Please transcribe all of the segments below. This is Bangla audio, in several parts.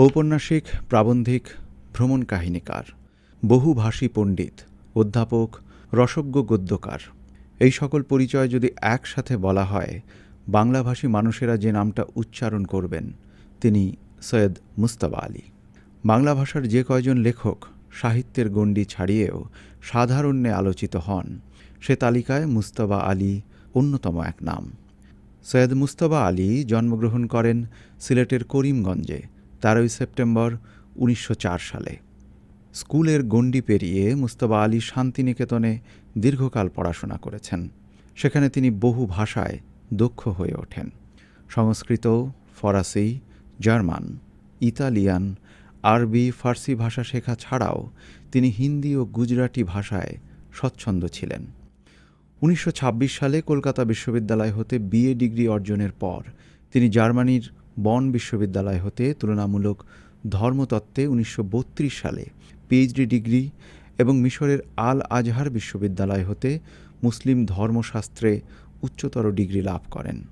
ঔপন্যাসিক, প্রাবন্ধিক, ভ্রমণ কাহিনীকার বহুভাষী পণ্ডিত, অধ্যাপক, রসজ্ঞ গদ্যকার। এই সকল পরিচয় যদি একসাথে বলা হয় বাংলাভাষী মানুষেরা যে নামটা উচ্চারণ করবেন, তিনি সৈয়দ মুস্তাবা আলী। বাংলা ভাষার যে কয়জন লেখক সাহিত্যের গণ্ডি ছাড়িয়েও সাধারণ্যে আলোচিত হন, সে তালিকায় মুস্তাবা আলী অন্যতম এক নাম। সৈয়দ মুস্তবা আলী জন্মগ্রহণ করেন সিলেটের করিমগঞ্জে তেরোই সেপ্টেম্বর উনিশশো চার সালে। স্কুলের গণ্ডি পেরিয়ে মুস্তবা আলী শান্তিনিকেতনে দীর্ঘকাল পড়াশোনা করেছেন। সেখানে তিনি বহু ভাষায় দক্ষ হয়ে ওঠেন। সংস্কৃত, ফরাসি, জার্মান, ইতালিয়ান, আরবি, ফার্সি ভাষা শেখা ছাড়াও তিনি হিন্দি ও গুজরাটি ভাষায় স্বচ্ছন্দ ছিলেন। উনিশশো ছাব্বিশ সালে কলকাতা বিশ্ববিদ্যালয় হতে বিএ ডিগ্রি অর্জনের পর তিনি জার্মানির বন বিশ্ববিদ্যালয় হতে তুলনামূলক ধর্মতত্ত্বে উনিশশো বত্রিশ সালে পিএইচডি ডিগ্রি এবং মিশরের আল আজহার বিশ্ববিদ্যালয় হতে মুসলিম ধর্মশাস্ত্রে উচ্চতর ডিগ্রি লাভ করেন।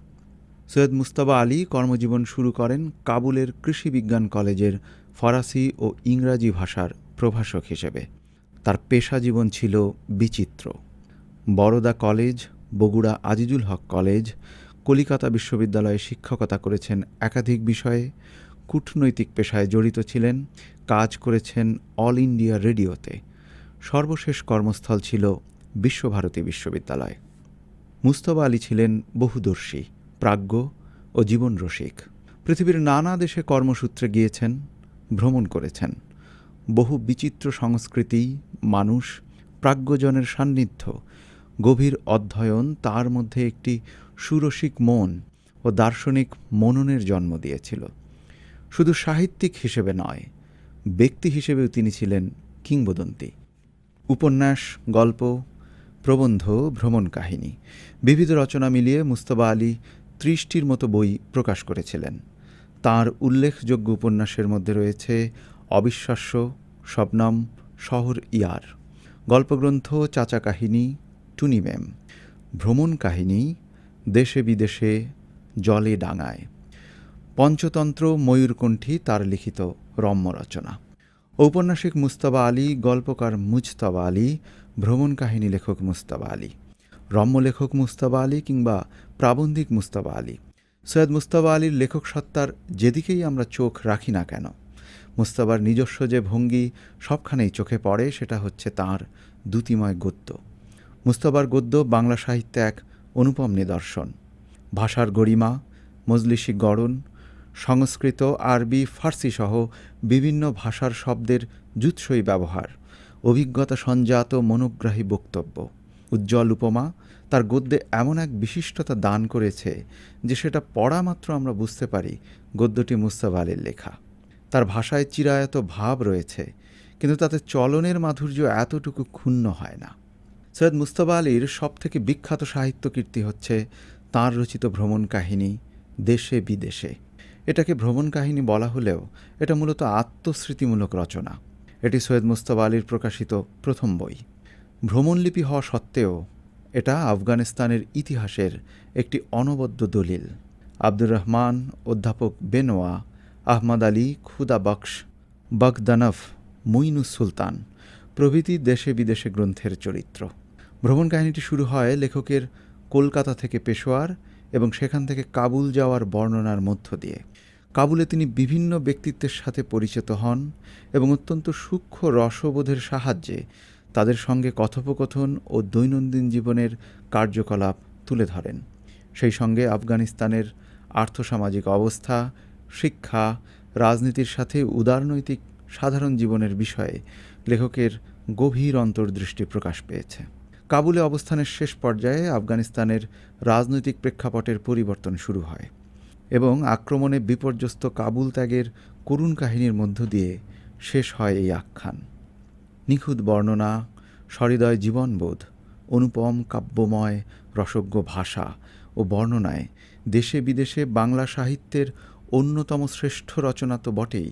সৈয়দ মুস্তাবা আলী কর্মজীবন শুরু করেন কাবুলের কৃষি বিজ্ঞান কলেজের ফরাসি ও ইংরাজি ভাষার প্রভাষক হিসেবে। তার পেশা জীবন ছিল বিচিত্র। বরোদা কলেজ, বগুড়া আজিজুল হক কলেজ কলিকাতা বিশ্ববিদ্যালয়ে শিক্ষকতা করেছেন একাধিক বিষয়ে, কূটনৈতিক পেশায় জড়িত ছিলেন, কাজ করেছেন অল ইন্ডিয়া রেডিওতে। সর্বশেষ কর্মস্থল ছিল বিশ্বভারতী বিশ্ববিদ্যালয়। মুস্তফা আলী ছিলেন বহুদর্শী, প্রাজ্ঞ ও জীবনরসিক পৃথিবীর নানা দেশে কর্মসূত্রে গিয়েছেন, ভ্রমণ করেছেন। বহু বিচিত্র সংস্কৃতি, মানুষ, প্রাজ্ঞজনের সান্নিধ্য, গভীর অধ্যয়ন তার মধ্যে একটি সুরসিক মন ও দার্শনিক মননের জন্ম দিয়েছিল। শুধু সাহিত্যিক হিসেবে নয়, ব্যক্তি হিসেবেও তিনি ছিলেন কিংবদন্তি। উপন্যাস, গল্প, প্রবন্ধ, ভ্রমণ কাহিনী, বিবিধ রচনা মিলিয়ে মুস্তবা আলী ত্রিশটির মতো বই প্রকাশ করেছিলেন। তার উল্লেখযোগ্য উপন্যাসের মধ্যে রয়েছে অবিশ্বাস্য, শবনম, শহর ইয়ার, গল্পগ্রন্থ, চাচা কাহিনী, টুনি ম্যাম, ভ্রমণ কাহিনী দেশে বিদেশে জলে ডাঙায়। পঞ্চতন্ত্র ময়ূরকণ্ঠী তার লিখিত রম্য রচনা ঔপন্যাসিক মুস্তাবা আলী, গল্পকার মুজতাবা আলী, ভ্রমণ কাহিনী লেখক মুস্তাবা আলী রম্য লেখক মুস্তাবা আলী কিংবা প্রাবন্ধিক মুস্তাবা আলী। সৈয়দ মুস্তাবা আলীর লেখক সত্তার যেদিকেই আমরা চোখ রাখি না কেন মুস্তাবার নিজস্ব যে ভঙ্গি সবখানেই চোখে পড়ে সেটা হচ্ছে তার দ্যুতিময় গদ্য। মুস্তাবার গদ্য বাংলা সাহিত্যে এক অনুপম নিদর্শন। ভাষার গরিমা মজলিসি গড়ন, সংস্কৃত, আরবি, ফার্সি সহ বিভিন্ন ভাষার শব্দের জুৎসই ব্যবহার, অভিজ্ঞতা সঞ্জাত মনোগ্রাহী বক্তব্য। উজ্জ্বল উপমা তার গদ্যে এমন এক বিশিষ্টতা দান করেছে যে সেটা পড়া মাত্র আমরা বুঝতে পারি গদ্যটি মুস্তাফা আলীর লেখা। তার ভাষায় চিরায়ত ভাব রয়েছে, কিন্তু তাতে চলনের মাধুর্য এতটুকু ক্ষুণ্ণ হয় না। সৈয়দ মুস্তফা আলীর সবথেকে বিখ্যাত সাহিত্য কীর্তি হচ্ছে তাঁর রচিত ভ্রমণ কাহিনী, দেশে বিদেশে। এটাকে ভ্রমণ কাহিনী বলা হলেও এটা মূলত আত্মস্মৃতিমূলক রচনা। এটি সৈয়দ মুস্তফা আলীর প্রকাশিত প্রথম বই। ভ্রমণলিপি হওয়া সত্ত্বেও এটা আফগানিস্তানের ইতিহাসের একটি অনবদ্য দলিল। আব্দুর রহমান, অধ্যাপক বেনোয়া, আহমদ আলী, খুদা বক্স বগদানফ, মুইনুস সুলতান প্রভৃতি দেশে বিদেশে গ্রন্থের চরিত্র। ভ্রমণ কাহিনীটি শুরু হয় লেখকের কলকাতা থেকে পেশোয়ার এবং সেখান থেকে কাবুল যাওয়ার বর্ণনার মধ্য দিয়ে। কাবুলে তিনি বিভিন্ন ব্যক্তিত্বের সাথে পরিচিত হন এবং অত্যন্ত সূক্ষ্ম রসবোধের সাহায্যে তাদের সঙ্গে কথোপকথন ও দৈনন্দিন জীবনের কার্যকলাপ তুলে ধরেন। সেই সঙ্গে আফগানিস্তানের আর্থসামাজিক অবস্থা, শিক্ষা, রাজনীতির সাথে উদারনৈতিক সাধারণ জীবনের বিষয়ে লেখকের গভীর অন্তর্দৃষ্টি প্রকাশ পেয়েছে। কাবুলে অবস্থানের শেষ পর্যায়ে আফগানিস্তানের রাজনৈতিক প্রেক্ষাপটের পরিবর্তন শুরু হয় এবং আক্রমণে বিপর্যস্ত কাবুল ত্যাগের করুণ কাহিনীর মধ্য দিয়ে শেষ হয় এই আখ্যান। নিখুঁত বর্ণনা, সহৃদয় জীবনবোধ, অনুপম কাব্যময় রসজ্ঞ ভাষা ও বর্ণনায় দেশে বিদেশে বাংলা সাহিত্যের অন্যতম শ্রেষ্ঠ রচনা তো বটেই।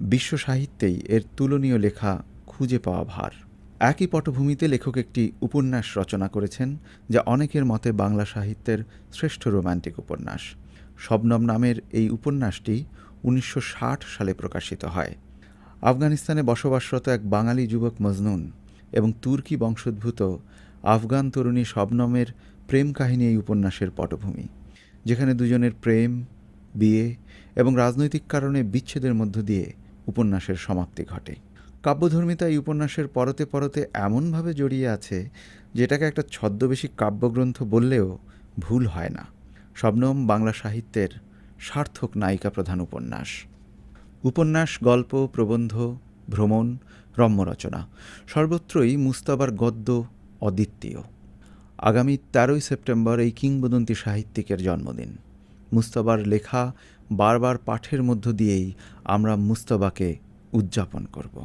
বিশ্ব সাহিত্যেই এর তুলনীয় লেখা খুঁজে পাওয়া ভার। একই পটভূমিতে লেখক একটি উপন্যাস রচনা করেছেন, যা অনেকের মতে বাংলা সাহিত্যের শ্রেষ্ঠ রোম্যান্টিক উপন্যাস। শবনম নামের এই উপন্যাসটি উনিশশো ষাট সালে প্রকাশিত হয়। আফগানিস্তানে বসবাসরত এক বাঙালি যুবক মজনুন এবং তুর্কি বংশোদ্ভূত আফগান তরুণী শবনমের প্রেম কাহিনী এই উপন্যাসের পটভূমি, যেখানে দুজনের প্রেম, বিয়ে এবং রাজনৈতিক কারণে বিচ্ছেদের মধ্য দিয়ে উপন্যাসের সমাপ্তি ঘটে। কাব্যধর্মিতা এই উপন্যাসের পরতে পরতে এমনভাবে জড়িয়ে আছে, যেটাকে একটা ছদ্মবেশী কাব্যগ্রন্থ বললেও ভুল হয় না। শবনম বাংলা সাহিত্যের সার্থক নায়িকা প্রধান উপন্যাস। উপন্যাস, গল্প, প্রবন্ধ, ভ্রমণ, রম্যরচনা সর্বত্রই মুস্তাবার গদ্য অদ্বিতীয়। আগামী তেরোই সেপ্টেম্বর এই কিংবদন্তি সাহিত্যিকের জন্মদিন। মুস্তাবার লেখা বারবার পাঠের মধ্য দিয়েই আমরা মুস্তাবাকে উদযাপন করব।